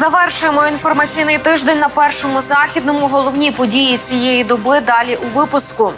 Завершуємо інформаційний тиждень на першому західному. Головні події цієї доби далі у випуску.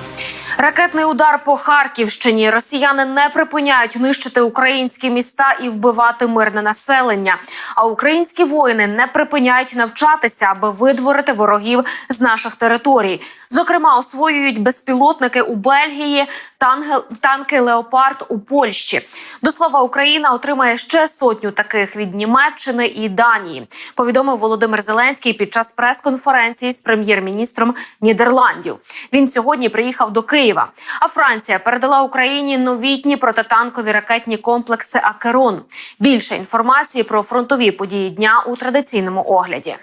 Ракетний удар по Харківщині. Росіяни не припиняють нищити українські міста і вбивати мирне населення. А українські воїни не припиняють навчатися, аби видворити ворогів з наших територій. Зокрема, освоюють безпілотники у Бельгії, танги- танки Леопард у Польщі. До слова, Україна отримає ще сотню таких від Німеччини і Данії. Повідомив Володимир Зеленський під час прес-конференції з прем'єр-міністром Нідерландів. Він сьогодні приїхав до Києва. А Франція передала Україні новітні протитанкові ракетні комплекси Акерон. Більше інформації про фронтові події дня у традиційному огляді.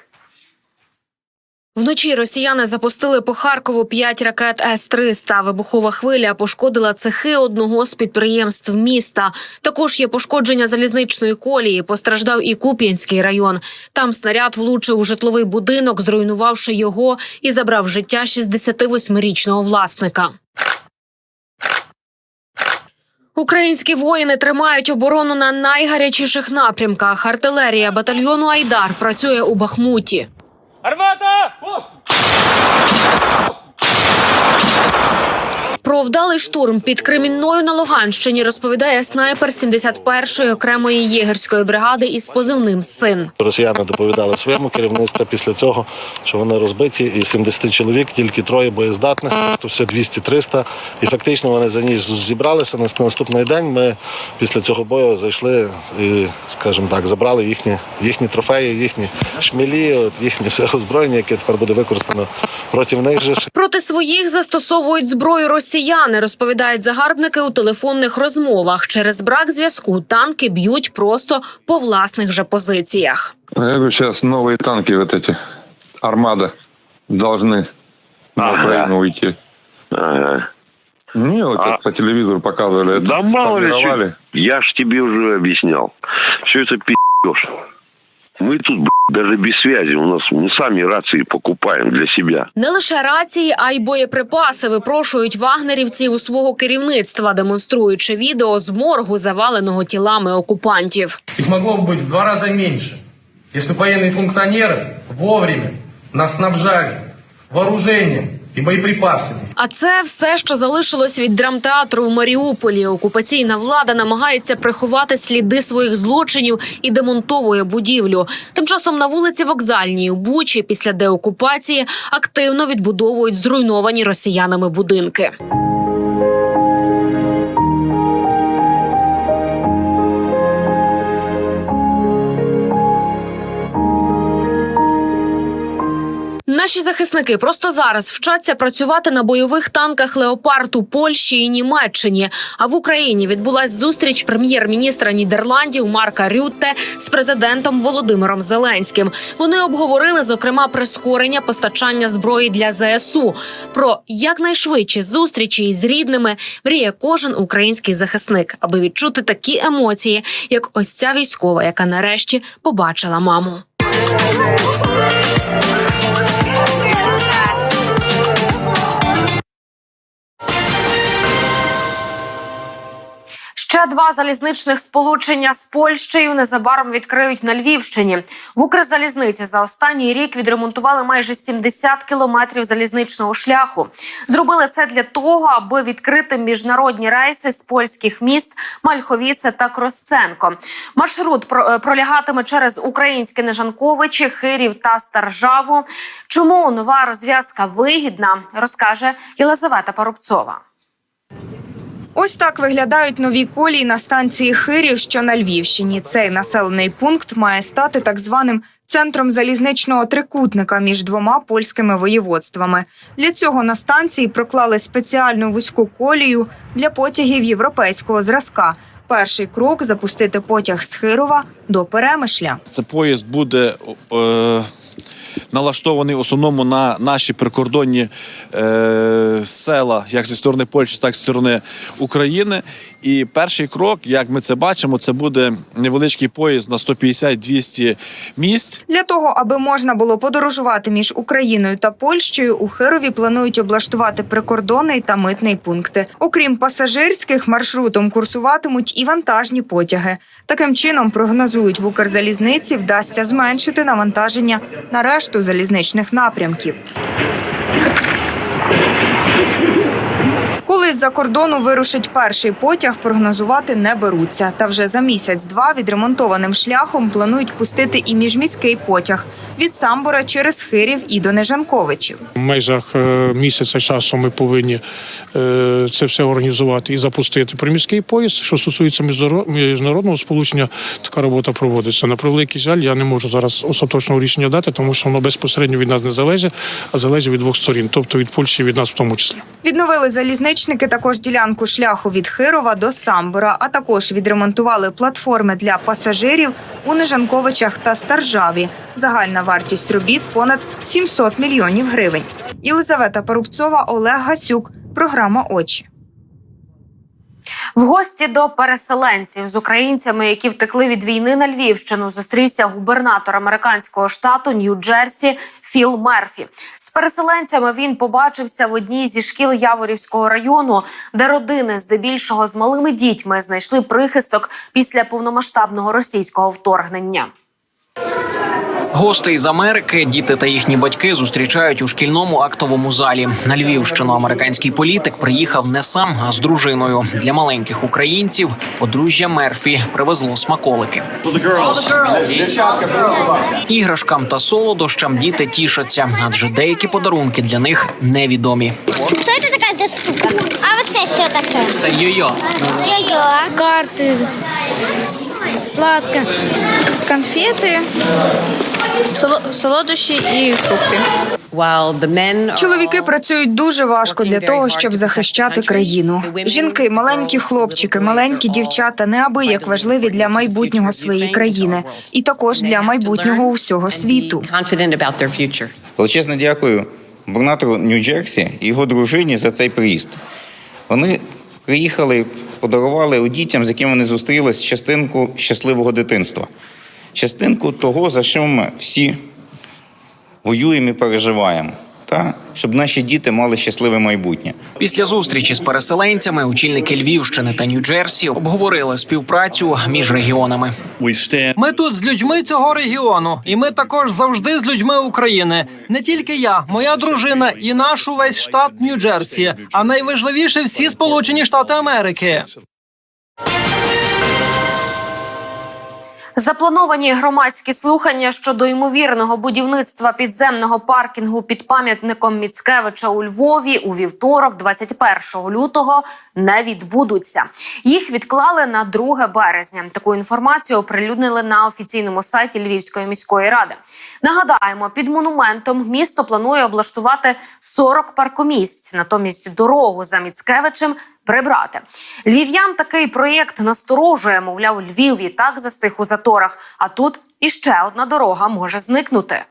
Вночі росіяни запустили по Харкову п'ять ракет С-300. Вибухова хвиля пошкодила цехи одного з підприємств міста. Також є пошкодження залізничної колії. Постраждав і Куп'янський район. Там снаряд влучив у житловий будинок, зруйнувавши його і забрав життя 68-річного власника. Українські воїни тримають оборону на найгарячіших напрямках. Артилерія батальйону Айдар працює у Бахмуті. Armata! Oh! Про вдалий штурм під Кремінною на Луганщині розповідає снайпер 71-ї окремої єгерської бригади із позивним Син. Росіяни доповідали своєму керівництву після цього, що вони розбиті, і 70 чоловік, тільки троє боєздатних, тобто все 200-300. І фактично вони за ніч зібралися. На наступний день ми після цього бою зайшли і, скажімо так, забрали їхні, їхні трофеї, їхні шмілі, от їхнє все озброєння, яке тепер буде використано проти них же. Проти своїх застосовують зброю росіяни, розповідають загарбники у телефонних розмовах. Через брак зв'язку танки б'ють просто по власних же позиціях. Я говорю, сейчас новые танки вот эти, армада, должны на Ага. Украину уйти. Ага. Не, вот А- как по телевизору показывали, это Да мало ли сформировали. чё. Я ж тебе уже объяснял. Все это пи***ешь. Мы тут, б***ь, даже без связи. У нас мы сами рации покупаем для себя. Не лише рації, а й боєприпаси випрошують вагнерівці у свого керівництва, демонструючи відео з моргу, заваленого тілами окупантів. Их могло бы быть в два раза меньше, если бы военные функционеры вовремя нас снабжали вооружением и боєприпасами. А це все, що залишилось від драмтеатру в Маріуполі. Окупаційна влада намагається приховати сліди своїх злочинів і демонтовує будівлю. Тим часом на вулиці Вокзальній у Бучі після деокупації активно відбудовують зруйновані росіянами будинки. Наші захисники просто зараз вчаться працювати на бойових танках Леопард у Польщі і Німеччині. А в Україні відбулась зустріч прем'єр-міністра Нідерландів Марка Рютте з президентом Володимиром Зеленським. Вони обговорили зокрема прискорення постачання зброї для ЗСУ. Про якнайшвидші зустрічі із рідними мріє кожен український захисник, аби відчути такі емоції, як ось ця військова, яка нарешті побачила маму. Ще два залізничних сполучення з Польщею незабаром відкриють на Львівщині. В Укрзалізниці за останній рік відремонтували майже 70 кілометрів залізничного шляху. Зробили це для того, аби відкрити міжнародні рейси з польських міст Мальховіце та Кросценко. Маршрут е, пролягатиме через українське Нежанковичі, Хирів та Старжаву. Чому нова розв'язка вигідна, розкаже Єлизавета Парубцова. Ось так виглядають нові колії на станції Хирів, що на Львівщині. Цей населений пункт має стати так званим центром залізничного трикутника між двома польськими воєводствами. Для цього на станції проклали спеціальну вузьку колію для потягів європейського зразка. Перший крок запустити потяг з Хирова до Перемишля. Це поїзд буде е, налаштований в основному на наші прикордонні е, села, як зі сторони Польщі, так і зі сторони України. І перший крок, як ми це бачимо, це буде невеличкий поїзд на 150-200 місць. Для того, аби можна було подорожувати між Україною та Польщею, у Хирові планують облаштувати прикордонний та митний пункти. Окрім пасажирських, маршрутом курсуватимуть і вантажні потяги. Таким чином прогнозують в Укрзалізниці вдасться зменшити навантаження на решту залізничних напрямків. Коли з-за кордону вирушить перший потяг, прогнозувати не беруться. Та вже за місяць-два відремонтованим шляхом планують пустити і міжміський потяг від Самбора через Хирів і до Нежанковичів. В межах е, місяця часу ми повинні е, це все організувати і запустити приміський поїзд. Що стосується міжнаро- міжнародного сполучення, така робота проводиться. На превеликий жаль, я не можу зараз остаточного рішення дати, тому що воно безпосередньо від нас не залежить, а залежить від двох сторін, тобто від Польщі від нас в тому числі. Відновили залізничники також ділянку шляху від Хирова до Самбора, а також відремонтували платформи для пасажирів у Нижанковичах та Старжаві. Загальна вартість робіт понад 700 мільйонів гривень. Єлизавета Порубцова, Олег Гасюк. Програма Очі. В гості до переселенців з українцями, які втекли від війни на Львівщину, зустрівся губернатор американського штату Нью-Джерсі Філ Мерфі. З переселенцями він побачився в одній зі шкіл Яворівського району, де родини, здебільшого з малими дітьми, знайшли прихисток після повномасштабного російського вторгнення. Гостей з Америки, діти та їхні батьки зустрічають у шкільному актовому залі. На Львівщину американський політик приїхав не сам, а з дружиною. Для маленьких українців подружжя Мерфі привезло смаколики. Іграшкам та солодощам діти тішаться, адже деякі подарунки для них невідомі. Що це за штука? А оце що таке? Це йо-йо. Йо-йо. карты, сладко, конфеты, соло- солодощі і фрукти. Чоловіки працюють дуже важко для того, щоб захищати країну. Жінки, маленькі хлопчики, маленькі дівчата неабияк важливі для майбутнього своєї країни і також для майбутнього усього світу. Величезне дякую губернатору Нью-Джерсі і його дружині за цей приїзд. Вони приїхали, подарували дітям, з якими вони зустрілись, частинку щасливого дитинства, частинку того, за що ми всі воюємо і переживаємо. Та? Щоб наші діти мали щасливе майбутнє. Після зустрічі з переселенцями очільники Львівщини та Нью-Джерсі обговорили співпрацю між регіонами. Ми тут з людьми цього регіону, і ми також завжди з людьми України. Не тільки я, моя дружина і наш увесь штат Нью-Джерсі, а найважливіше всі Сполучені Штати Америки. Заплановані громадські слухання щодо ймовірного будівництва підземного паркінгу під пам'ятником Міцкевича у Львові у вівторок, 21 лютого, не відбудуться. Їх відклали на 2 березня. Таку інформацію оприлюднили на офіційному сайті Львівської міської ради. Нагадаємо, під монументом місто планує облаштувати 40 паркомісць. Натомість дорогу за Міцкевичем прибрати. Львів'ян такий проєкт насторожує. Мовляв, Львів і так застиг у заторах. А тут іще одна дорога може зникнути.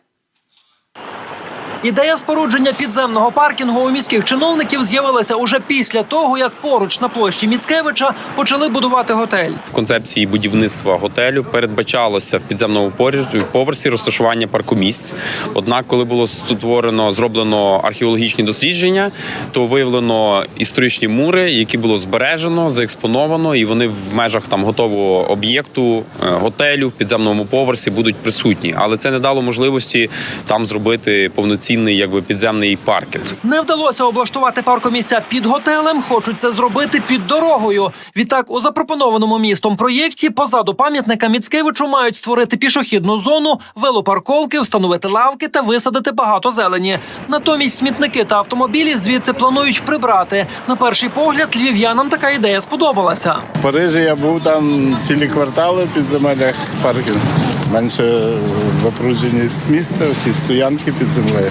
Ідея спорудження підземного паркінгу у міських чиновників з'явилася уже після того, як поруч на площі Міцкевича почали будувати готель. В концепції будівництва готелю передбачалося в підземному поверсі розташування паркомісць. Однак, коли було створено зроблено археологічні дослідження, то виявлено історичні мури, які було збережено, заекспоновано, і вони в межах там готового об'єкту е, готелю в підземному поверсі будуть присутні. Але це не дало можливості там зробити повноцінний якби підземний паркінг. Не вдалося облаштувати паркомісця під готелем. Хочуть це зробити під дорогою. Відтак, у запропонованому містом проєкті позаду пам'ятника Міцкевичу мають створити пішохідну зону, велопарковки, встановити лавки та висадити багато зелені. Натомість смітники та автомобілі звідси планують прибрати. На перший погляд, львів'янам така ідея сподобалася. В Парижі я був там цілі квартали в підземеллях паркінг. Менше запруженість міста, всі стоянки під землею.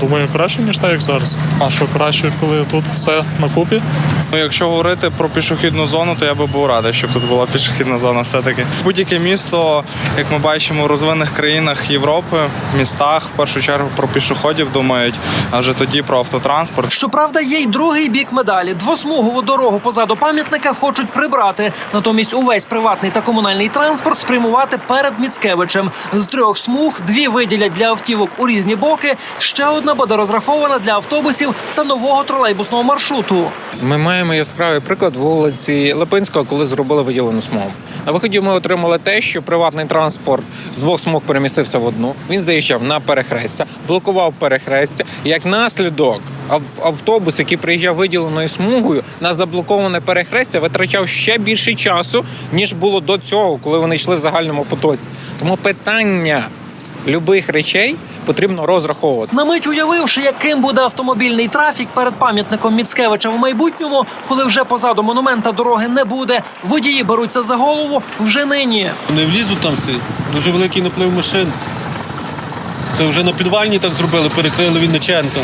Думаю, краще, ніж так, як зараз. А що краще, коли тут все на купі? Ну, якщо говорити про пішохідну зону, то я би був радий, щоб тут була пішохідна зона. Все-таки будь-яке місто, як ми бачимо у розвинених країнах Європи, в містах в першу чергу про пішоходів думають, а вже тоді про автотранспорт. Щоправда, є й другий бік медалі. Двосмугову дорогу позаду пам'ятника хочуть прибрати. Натомість увесь приватний та комунальний транспорт спрямувати перед Міцкевичем. З трьох смуг дві виділять для автівок у різні боки. Ще одна буде розрахована для автобусів та нового тролейбусного маршруту. Ми маємо яскравий приклад вулиці Липинського, коли зробили виділену смугу. На виході ми отримали те, що приватний транспорт з двох смуг перемістився в одну. Він заїжджав на перехрестя, блокував перехрестя. Як наслідок, ав- автобус, який приїжджав виділеною смугою на заблоковане перехрестя, витрачав ще більше часу, ніж було до цього, коли вони йшли в загальному потоці. Тому питання любих речей потрібно розраховувати. На мить уявивши, яким буде автомобільний трафік перед пам'ятником Міцкевича в майбутньому, коли вже позаду монумента дороги не буде, водії беруться за голову вже нині. Не влізуть там ці дуже великий наплив машин. Це вже на підвальні так зробили, перекрили Вінниченка.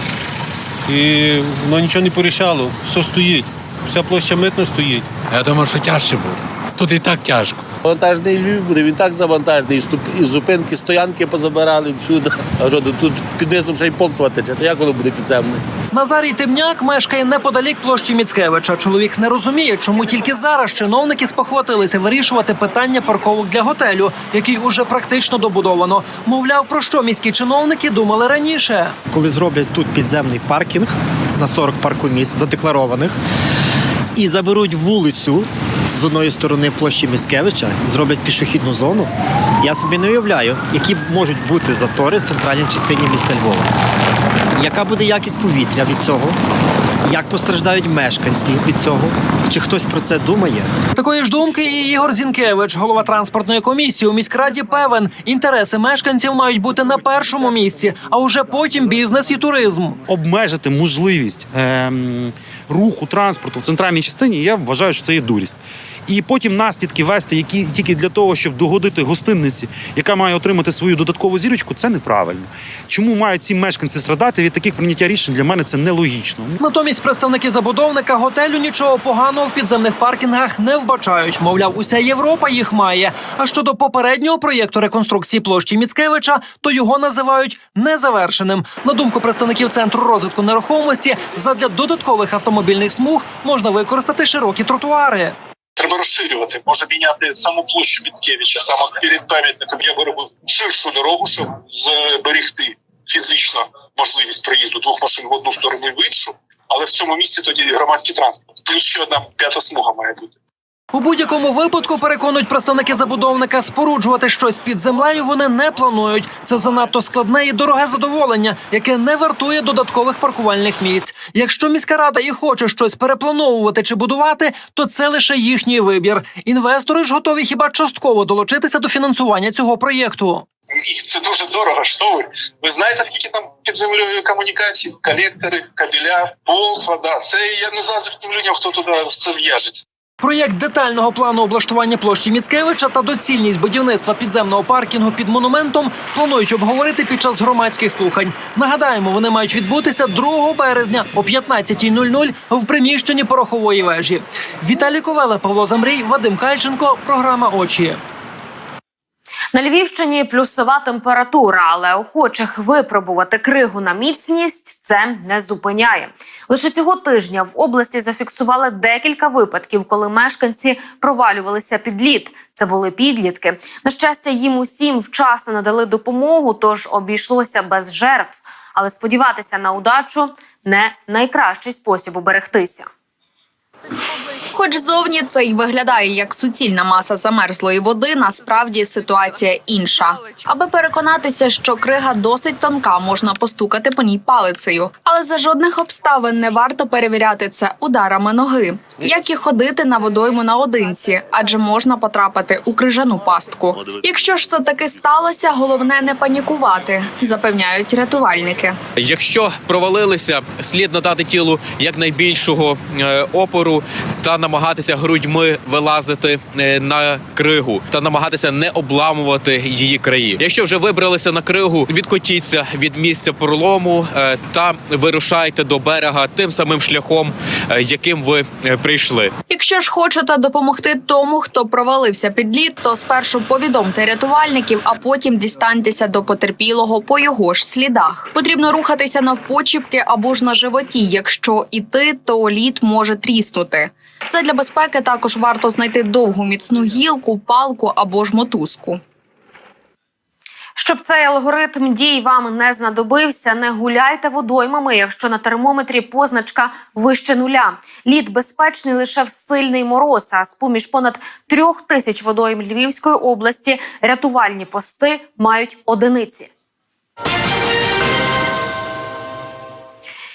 І воно нічого не порішало. Все стоїть. Вся площа митна стоїть. Я думаю, що тяжче буде. Тут і так тяжко. Вантажний Львів буде, він так завантажений, і ступ- і зупинки, стоянки позабирали всюди. А що тут під низом ще й полтва тече, то як воно буде підземне? Назарій Темняк мешкає неподалік площі Міцкевича. Чоловік не розуміє, чому тільки зараз чиновники спохватилися вирішувати питання парковок для готелю, який уже практично добудовано. Мовляв, про що міські чиновники думали раніше. коли зроблять тут підземний паркінг на 40 паркомісць задекларованих і заберуть вулицю з одної сторони площі Міцкевича, зроблять пішохідну зону. Я собі не уявляю, які можуть бути затори в центральній частині міста Львова. Яка буде якість повітря від цього? Як постраждають мешканці від цього? Чи хтось про це думає? Такої ж думки і Ігор Зінкевич, голова транспортної комісії у міськраді, певен, інтереси мешканців мають бути на першому місці, а уже потім бізнес і туризм. обмежити можливість ем, руху транспорту в центральній частині, я вважаю, що це є дурість. І потім наслідки вести, які тільки для того, щоб догодити гостинниці, яка має отримати свою додаткову зірочку, це неправильно. Чому мають ці мешканці страдати від таких прийняття рішень? Для мене це нелогічно. Натомість представники забудовника готелю нічого поганого в підземних паркінгах не вбачають. Мовляв, уся Європа їх має. А щодо попереднього проєкту реконструкції площі Міцкевича, то його називають незавершеним. На думку представників центру розвитку нерухомості, задля додаткових автомобільних смуг можна використати широкі тротуари. Треба розширювати, може міняти саму площу Міцкевича, саме перед пам'ятником. Я би робив ширшу дорогу, щоб зберегти фізично можливість проїзду двох машин в одну сторону і в іншу. Але в цьому місці тоді громадський транспорт. Плюс ще одна п'ята смуга має бути. У будь-якому випадку переконують представники забудовника, споруджувати щось під землею вони не планують. Це занадто складне і дороге задоволення, яке не вартує додаткових паркувальних місць. Якщо міська рада і хоче щось переплановувати чи будувати, то це лише їхній вибір. Інвестори ж готові хіба частково долучитися до фінансування цього проєкту. Це дуже дорого. Що ви? Ви знаєте, скільки там під землею комунікацій, колектори, кабеля, пол, вода. Це я не знаю тим людям, хто туди це в'яжеться. Проєкт детального плану облаштування площі Міцкевича та доцільність будівництва підземного паркінгу під монументом планують обговорити під час громадських слухань. Нагадаємо, вони мають відбутися 2 березня о 15.00 в приміщенні порохової вежі. Віталій Ковела, Павло Замрій, Вадим Кальченко. Програма Очі. На Львівщині плюсова температура, але охочих випробувати кригу на міцність це не зупиняє. Лише цього тижня в області зафіксували декілька випадків, коли мешканці провалювалися під лід. Це були підлітки. На щастя, їм усім вчасно надали допомогу, тож обійшлося без жертв. Але сподіватися на удачу не найкращий спосіб уберегтися. Хоч зовні це й виглядає як суцільна маса замерзлої води, насправді ситуація інша. Аби переконатися, що крига досить тонка, можна постукати по ній палицею. Але за жодних обставин не варто перевіряти це ударами ноги, як і ходити на водойму наодинці, адже можна потрапити у крижану пастку. Якщо ж це таки сталося, головне не панікувати, запевняють рятувальники. Якщо провалилися, слід надати тілу якнайбільшого е, опору та намагатися намагатися грудьми вилазити е, на кригу та намагатися не обламувати її краї. Якщо вже вибралися на кригу, відкотіться від місця пролому е, та вирушайте до берега тим самим шляхом, е, яким ви прийшли. Якщо ж хочете допомогти тому, хто провалився під лід, то спершу повідомте рятувальників, а потім дістаньтеся до потерпілого по його ж слідах. Потрібно рухатися навпочіпки або ж на животі. Якщо іти, то лід може тріснути. Це для безпеки також варто знайти довгу міцну гілку, палку або ж мотузку. Щоб цей алгоритм дій вам не знадобився, не гуляйте водоймами, якщо на термометрі позначка вище нуля. Лід безпечний лише в сильний мороз. А з поміж понад трьох тисяч водойм Львівської області рятувальні пости мають одиниці.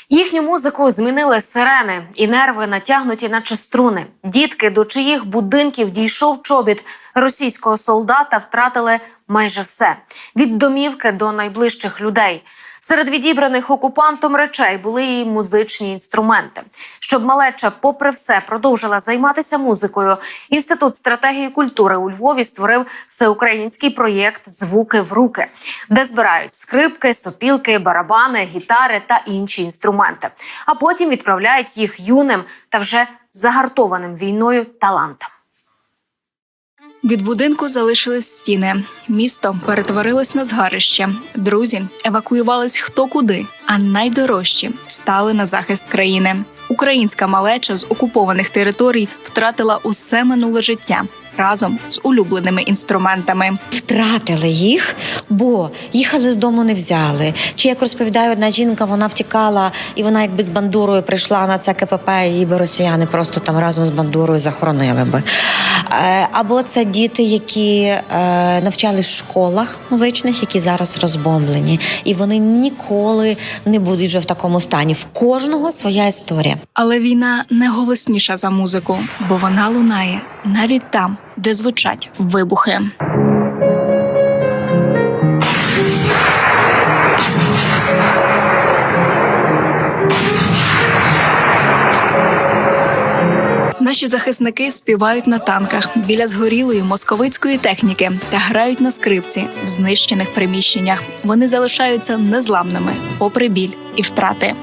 Їхню музику змінили сирени, і нерви натягнуті, наче струни. Дітки, до чиїх будинків дійшов чобіт російського солдата, втратили майже все від домівки до найближчих людей. Серед відібраних окупантом речей були і музичні інструменти. Щоб малеча, попри все, продовжила займатися музикою. Інститут стратегії культури у Львові створив всеукраїнський проєкт Звуки в руки, де збирають скрипки, сопілки, барабани, гітари та інші інструменти. А потім відправляють їх юним та вже загартованим війною талантам. Від будинку залишились стіни. Місто перетворилось на згарище. Друзі евакуювались хто куди, а найдорожчі стали на захист країни. Українська малеча з окупованих територій втратила усе минуле життя разом з улюбленими інструментами. Втратили їх, бо їхали з дому, не взяли. Чи як розповідає одна жінка, вона втікала і вона якби з бандурою прийшла на це КПП, її би росіяни просто там разом з бандурою захоронили би. Е, Або це діти, які е, навчались в школах музичних, які зараз розбомблені, і вони ніколи не будуть вже в такому стані. В кожного своя історія. Але війна не голосніша за музику, бо вона лунає навіть там, де звучать вибухи. Наші захисники співають на танках біля згорілої московицької техніки та грають на скрипці в знищених приміщеннях. Вони залишаються незламними, попри біль і втрати.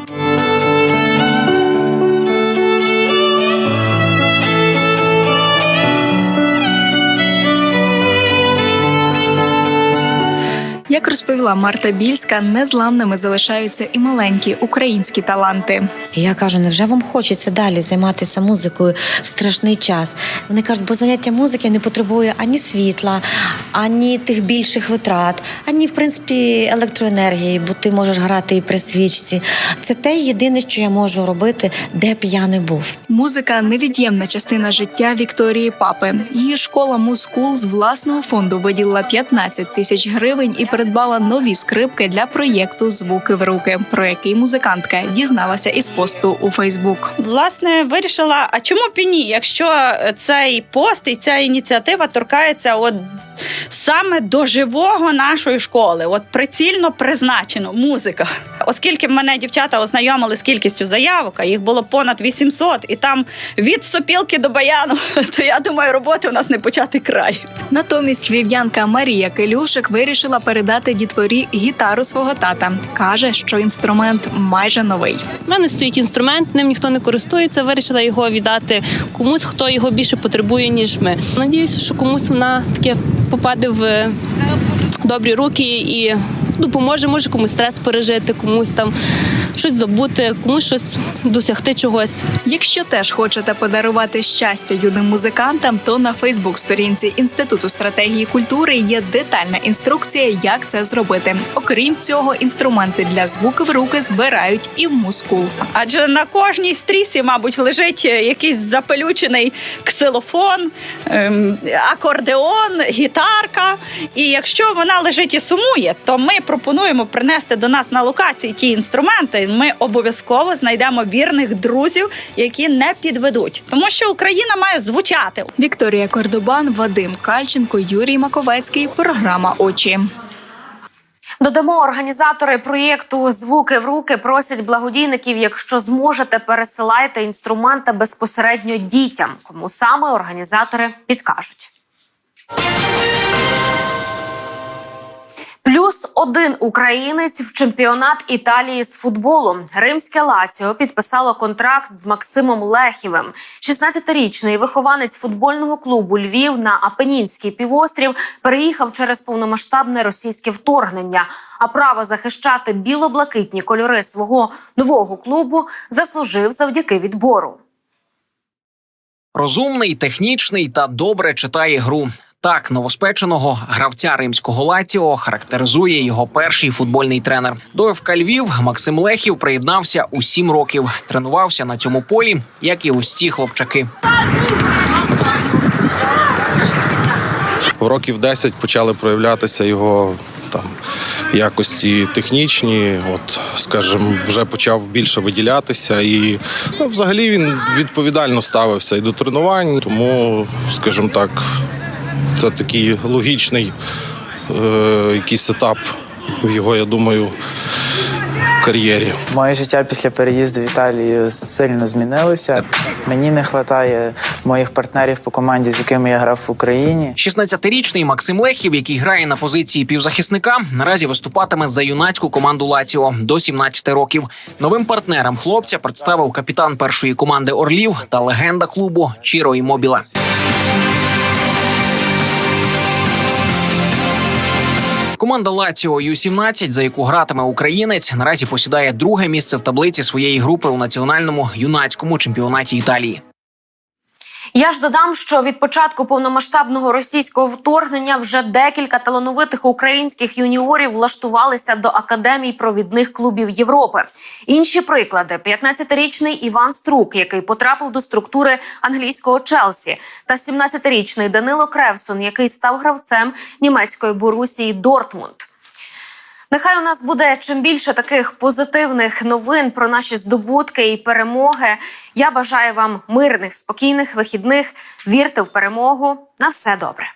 Як розповіла Марта Більська, незламними залишаються і маленькі українські таланти. Я кажу, невже вам хочеться далі займатися музикою в страшний час? Вони кажуть, бо заняття музики не потребує ані світла, ані тих більших витрат, ані в принципі електроенергії, бо ти можеш грати і при свічці. Це те єдине, що я можу робити, де б я не був. Музика невід'ємна частина життя Вікторії Папи. Її школа Мускул з власного фонду виділила 15 тисяч гривень і придбала нові скрипки для проєкту Звуки в руки, про який музикантка дізналася із посту у Фейсбук. Власне, вирішила, а чому б і ні, якщо цей пост і ця ініціатива торкається от саме до живого нашої школи, от прицільно призначено музика. Оскільки мене дівчата ознайомили з кількістю заявок, а їх було понад 800, і там від сопілки до баяну, то я думаю, роботи у нас не почати край. Натомість львів'янка Марія Келюшик вирішила передати дітворі гітару свого тата. каже, що інструмент майже новий. У мене стоїть інструмент, ним ніхто не користується. Вирішила його віддати комусь, хто його більше потребує, ніж ми. Надіюся, що комусь вона таке попаде в добрі руки і допоможе, може комусь стрес пережити, комусь там щось забути, комусь щось досягти чогось. Якщо теж хочете подарувати щастя юним музикантам, то на Фейсбук-сторінці Інституту стратегії культури є детальна інструкція, як це зробити. Окрім цього, інструменти для звуки в руки збирають і в мускул. Адже на кожній стрісі, мабуть, лежить якийсь запелючений ксилофон, ем, акордеон, гітарка. І якщо вона лежить і сумує, то ми пропонуємо принести до нас на локації ті інструменти. Ми обов'язково знайдемо вірних друзів, які не підведуть, тому що Україна має звучати. Вікторія Кордобан, Вадим Кальченко, Юрій Маковецький. Програма Очі. Додамо організатори проєкту Звуки в руки просять благодійників, якщо зможете, пересилайте інструменти безпосередньо дітям. Кому саме організатори підкажуть. Плюс один українець в чемпіонат Італії з футболу. Римське Лаціо підписало контракт з Максимом Лехівим. 16-річний вихованець футбольного клубу Львів на Апенінський півострів переїхав через повномасштабне російське вторгнення. А право захищати біло-блакитні кольори свого нового клубу заслужив завдяки відбору. Розумний, технічний та добре читає гру. Так, новоспеченого гравця римського Лаціо характеризує його перший футбольний тренер. До ФК Львів Максим Лехів приєднався у сім років. Тренувався на цьому полі, як і ось ці хлопчаки. В років 10 почали проявлятися його там якості технічні. От, скажімо, вже почав більше виділятися, і ну, взагалі він відповідально ставився і до тренувань. Тому, скажімо так, це такий логічний е, якийсь етап в його, я думаю, кар'єрі. Моє життя після переїзду в Італію сильно змінилося. Мені не вистачає моїх партнерів по команді, з якими я грав в Україні. 16-річний Максим Лехів, який грає на позиції півзахисника, наразі виступатиме за юнацьку команду Лаціо до 17 років. Новим партнерам хлопця представив капітан першої команди Орлів та легенда клубу Чіро Імобіле. Команда Лаціо Ю-17, за яку гратиме українець, наразі посідає друге місце в таблиці своєї групи у національному юнацькому чемпіонаті Італії. Я ж додам, що від початку повномасштабного російського вторгнення вже декілька талановитих українських юніорів влаштувалися до академій провідних клубів Європи. Інші приклади: 15-річний Іван Струк, який потрапив до структури англійського Челсі, та 17-річний Данило Кревсон, який став гравцем німецької Борусії Дортмунд. Нехай у нас буде чим більше таких позитивних новин про наші здобутки і перемоги. Я бажаю вам мирних, спокійних вихідних. Вірте в перемогу. На все добре.